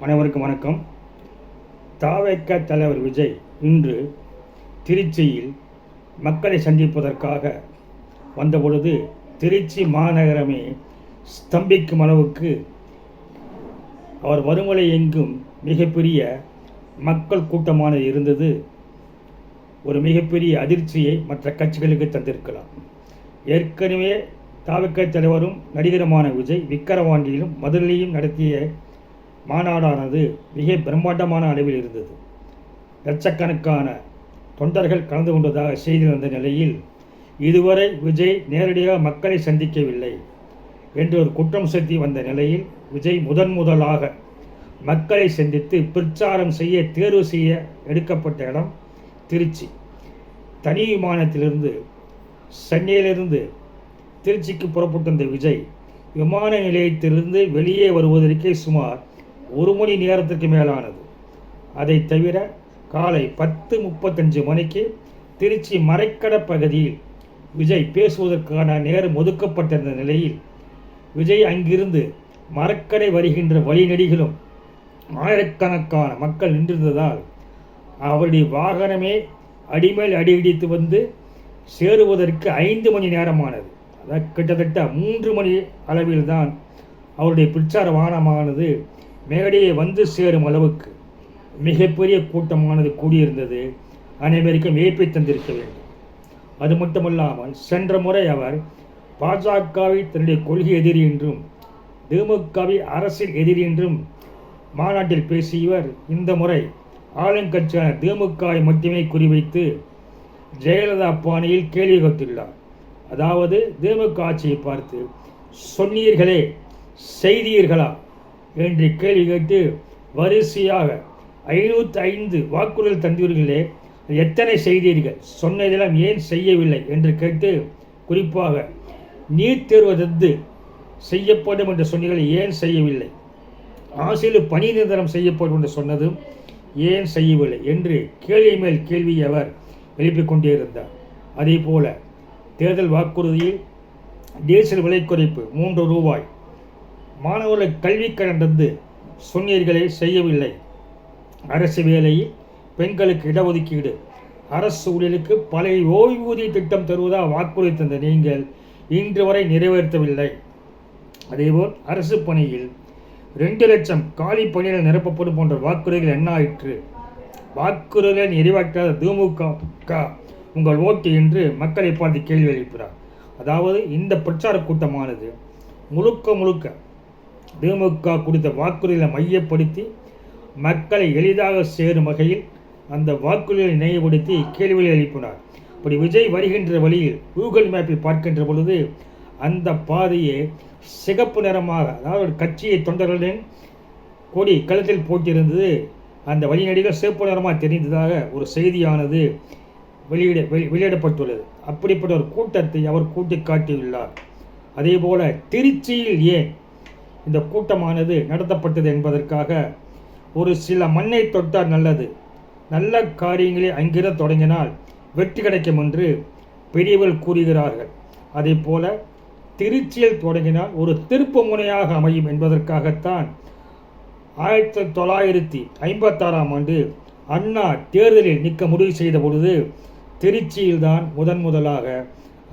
அனைவருக்கும் வணக்கம். தாவேக்க தலைவர் விஜய் இன்று திருச்சியில் மக்களை சந்திப்பதற்காக வந்தபொழுது திருச்சி மாநகரமே ஸ்தம்பிக்கும் அளவுக்கு அவர் வருமலை எங்கும் மிகப்பெரிய மக்கள் கூட்டமானது இருந்தது. ஒரு மிகப்பெரிய அதிர்ச்சியை மற்ற கட்சிகளுக்கு தந்திருக்கலாம். ஏற்கனவே தாவக்க தலைவரும் நடிகருமான விஜய் விக்கிரவாண்டியிலும் மதுரையிலும் நடத்திய மாநாடானது மிக பிரம்மாண்டமான அளவில் இருந்தது. லட்சக்கணக்கான தொண்டர்கள் கலந்து கொண்டதாக செய்தி வந்த நிலையில் இதுவரை விஜய் நேரடியாக மக்களை சந்திக்கவில்லை என்று ஒரு குற்றம் செலுத்தி வந்த நிலையில் விஜய் முதன் முதலாக மக்களை சந்தித்து பிரச்சாரம் செய்ய தேர்வு செய்ய எடுக்கப்பட்ட இடம் திருச்சி. தனி விமானத்திலிருந்து சென்னையிலிருந்து திருச்சிக்கு புறப்பட்டு இந்த விஜய் விமான நிலையத்திலிருந்து வெளியே வருவதற்கே சுமார் ஒரு மணி நேரத்திற்கு மேலானது. அதை தவிர காலை பத்து முப்பத்தஞ்சு மணிக்கு திருச்சி மறைக்கட பகுதியில் விஜய் பேசுவதற்கான நேரம் ஒதுக்கப்பட்டிருந்த நிலையில் விஜய் அங்கிருந்து மரக்கடை வருகின்ற வழிநெடிகளும் ஆயிரக்கணக்கான மக்கள் நின்றிருந்ததால் அவருடைய வாகனமே அடிமேல் அடி இடித்து வந்து சேருவதற்கு ஐந்து மணி நேரமானது. அதாவது கிட்டத்தட்ட மூன்று மணி அளவில் தான் அவருடைய பிரச்சார வாகனமானது மேடையை வந்து சேரும் அளவுக்கு மிகப்பெரிய கூட்டமானது கூடியிருந்தது. அனைவருக்கும் ஏற்பி தந்திருக்க வேண்டும். அது மட்டுமல்லாமல் சென்ற முறை அவர் பாஜகவை தன்னுடைய கொள்கை எதிரி என்றும் திமுகவை அரசியல் எதிரி என்றும் மாநாட்டில் பேசிய இவர் இந்த முறை ஆளுங்கட்சியான திமுகவை மட்டுமே குறிவைத்து ஜெயலலிதா பாணியில் கேள்வி கேட்டுள்ளார். அதாவது திமுக ஆட்சியை பார்த்து சொன்னீர்களே செய்தீர்களா? என்று கேள்வி கேட்டு வரிசையாக ஐநூற்றி ஐந்து வாக்குறுதல் தந்தீர்களே எத்தனை செய்தீர்கள்? சொன்னதெல்லாம் ஏன் செய்யவில்லை? என்று கேட்டு குறிப்பாக நீட் தேர்வு ரத்து செய்யப்படும் என்று சொன்னீர்கள் ஏன் செய்யவில்லை? ஆசிரியர் பணி நிரந்தரம் செய்யப்படும் என்று சொன்னதும் ஏன் செய்யவில்லை? என்று கேள்வி மேல் கேள்வி அவர் எழுப்பிக் கொண்டே இருந்தார் அதே போல தேர்தல் வாக்குறுதியில் டீசல் விலை குறைப்பு மூன்று ரூபாய் மாணவர்களை கல்விக்கடன் கடன் சொன்னீர்களே செய்யவில்லை. அரசு வேலையில் பெண்களுக்கு இடஒதுக்கீடு. அரசு ஊழியர்களுக்கு பழைய ஓய்வூதிய திட்டம் தருவதாக வாக்குறுதி தந்த நீங்கள் இன்று வரை நிறைவேற்றவில்லை. அதேபோல் அரசு பணியில் ரெண்டு லட்சம் காலி பணியிடங்கள் நிரப்பப்படும் போன்ற வாக்குறுதிகள் என்ன ஆயிற்று? வாக்குறுதிகளை நிறைவேற்றாத திமுக உங்கள் ஓட்டு என்று மக்களை பார்த்து கேள்வி எழுப்பினார். அதாவது இந்த பிரச்சார கூட்டமானது முழுக்க முழுக்க திமுக கொடுத்த வாக்குறுதிகளை மையப்படுத்தி மக்களை எளிதாக சேரும் வகையில் அந்த வாக்குறுதிகளை நினைவுபடுத்தி கேள்விகளை எழுப்பினார். அப்படி விஜய் வருகின்ற வழியில் கூகுள் மேப்பில் பார்க்கின்ற பொழுது அந்த பாதையை சிகப்பு நிறமாக அதாவது ஒரு கட்சியை தொண்டர்களின் கொடி கழுத்தில் போட்டிருந்தது. அந்த வழிநடிகள் சிவப்பு நிறமாக தெரிந்ததாக ஒரு செய்தியானது வெளியிட வெளி வெளியிடப்பட்டுள்ளது. அப்படிப்பட்ட ஒரு கூட்டத்தை அவர் கூட்டி காட்டியுள்ளார் அதே போல திருச்சியில் ஏன் இந்த கூட்டமானது நடத்தப்பட்டது என்பதற்காக ஒரு சில மண்ணை தொட்டால் நல்லது. நல்ல காரியங்களை அங்கிருந்து தொடங்கினால் வெற்றி கிடைக்கும் என்று பெரியவர்கள் கூறுகிறார்கள். அதே போல திருச்சியில் தொடங்கினால் ஒரு திருப்பு முனையாக அமையும் என்பதற்காகத்தான் ஆயிரத்தி தொள்ளாயிரத்தி ஐம்பத்தாறாம் ஆண்டு அண்ணா தேர்தலில் நிற்க முடிவு செய்த பொழுது திருச்சியில்தான் முதன் முதலாக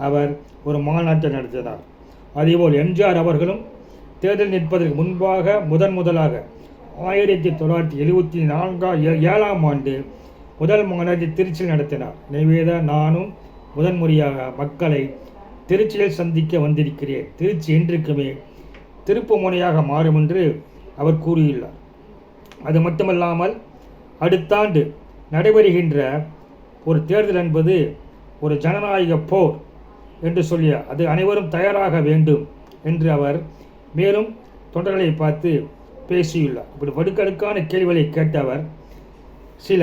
அவர் ஒரு மாநாட்டை நடத்தினார். அதேபோல் எம்ஜிஆர் அவர்களும் தேர்தல் நிற்பதற்கு முன்பாக முதன் முதலாக ஆயிரத்தி தொள்ளாயிரத்தி எழுபத்தி நான்காம் ஏ- ஏழாம் ஆண்டு முதல் மாநாட்டை திருச்சியில் நடத்தினார். எனவே நானும் முதன்முறையாக மக்களை திருச்சியில் சந்திக்க வந்திருக்கிறேன். திருச்சி என்றைக்குமே திருப்பு முனையாக மாறும் என்று அவர் கூறியுள்ளார். அது மட்டுமல்லாமல் அடுத்த ஆண்டு நடைபெறுகின்ற ஒரு தேர்தல் என்பது ஒரு ஜனநாயக போர் என்று சொல்லிய அது அனைவரும் தயாராக வேண்டும் என்று அவர் மேலும் தொண்டர்களை பார்த்து பேசியுள்ளார். இப்படி வடுக்கடுக்கான கேள்விகளை கேட்டவர் சில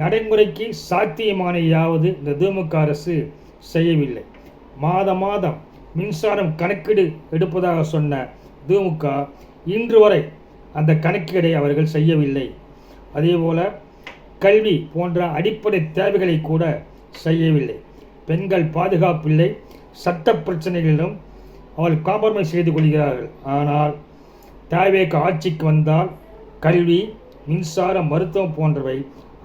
நடைமுறைக்கு சாத்தியமானையாவது இந்த திமுக அரசு செய்யவில்லை. மாத மாதம் மின்சாரம் கணக்கீடு எடுப்பதாக சொன்ன திமுக இன்று வரை அந்த கணக்கீடை அவர்கள் செய்யவில்லை. அதேபோல் கல்வி போன்ற அடிப்படை தேவைகளை கூட செய்யவில்லை. பெண்கள் பாதுகாப்பில்லை. சட்ட பிரச்சனைகளிலும் அவர்கள் காம்ப்ரமைஸ் செய்து கொள்கிறார்கள். ஆனால் தாவேக்கு ஆட்சிக்கு வந்தால் கல்வி மின்சாரம் மருத்துவம் போன்றவை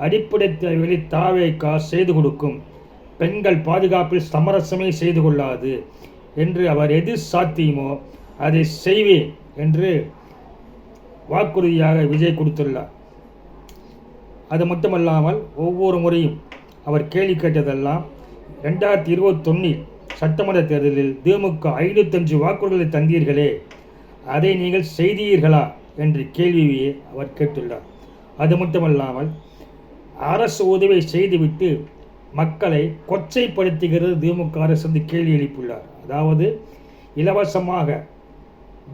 அடிப்படை தேவைகளை தாவேக்கா செய்து கொடுக்கும். பெண்கள் பாதுகாப்பில் சமரசமே செய்து கொள்ளாது என்று அவர் எது சாத்தியமோ அதை செய்வேன் என்று வாக்குறுதியாக விஜய் கொடுத்துள்ளார். அது மட்டுமல்லாமல் ஒவ்வொரு முறையும் அவர் கேள்வி கேட்டதெல்லாம் ரெண்டாயிரத்தி இருபத்தொன்னில் சட்டமன்ற தேர்தலில் திமுக ஐநூத்தஞ்சு வாக்குறுதிகளை தந்தீர்களே அதை நீங்கள் செய்தீர்களா என்று கேள்வியை அவர் கேட்டுள்ளார். அது மட்டுமல்லாமல் அரசு உதவி செய்துவிட்டு மக்களை கொச்சைப்படுத்துகிறது திமுக அரசு என்று கேள்வி எழுப்பியுள்ளார். அதாவது இலவசமாக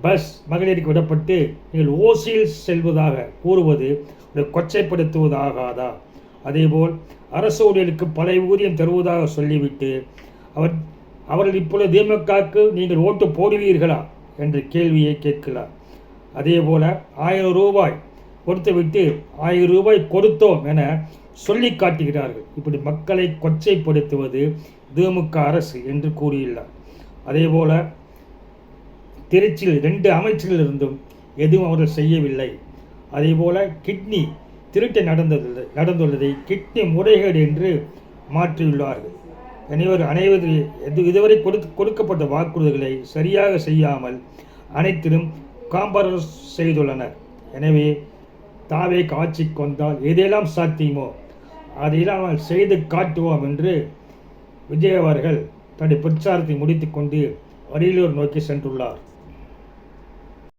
பஸ் மகளிருக்கு விடப்பட்டு நீங்கள் ஓசியில் செல்வதாக கூறுவது ஒரு கொச்சைப்படுத்துவதாகாதா? அதேபோல் அரசு ஊழியர்களுக்கு பழைய ஊதியம் தருவதாக சொல்லிவிட்டு அவர் அவர்கள் இப்பொழுது திமுகவுக்கு நீங்கள் ஓட்டு போடுவீர்களா? என்ற கேள்வியை கேட்கிறார். அதேபோல ஆயிரம் ரூபாய் கொடுத்துவிட்டு ஆயிரம் ரூபாய் கொடுத்தோம் என சொல்லி காட்டுகிறார்கள். இப்படி மக்களை கொச்சைப்படுத்துவது திமுக அரசு என்று கூறியுள்ளார். அதேபோல திருச்சியில் ரெண்டு அமைச்சர்கள் இருந்தும் எதுவும் அவர்கள் செய்யவில்லை. அதே போல கிட்னி திருட்டு நடந்துள்ளது நடந்துள்ளதை கிட்னி முறைகேடு என்று மாற்றியுள்ளார்கள். அனைவர் அனைவரு எது இதுவரை கொடு கொடுக்கப்பட்ட வாக்குறுதிகளை சரியாக செய்யாமல் அனைத்திலும் காம்பரஸ் செய்துள்ளனர். எனவே தாவே காட்சிக்கு வந்தால் எதெல்லாம் சாத்தியமோ அதையெல்லாம் செய்து காட்டுவோம் என்று விஜய் அவர்கள் தன்னுடைய பிரச்சாரத்தை முடித்துக்கொண்டு அரியலூர் நோக்கி சென்றுள்ளார்.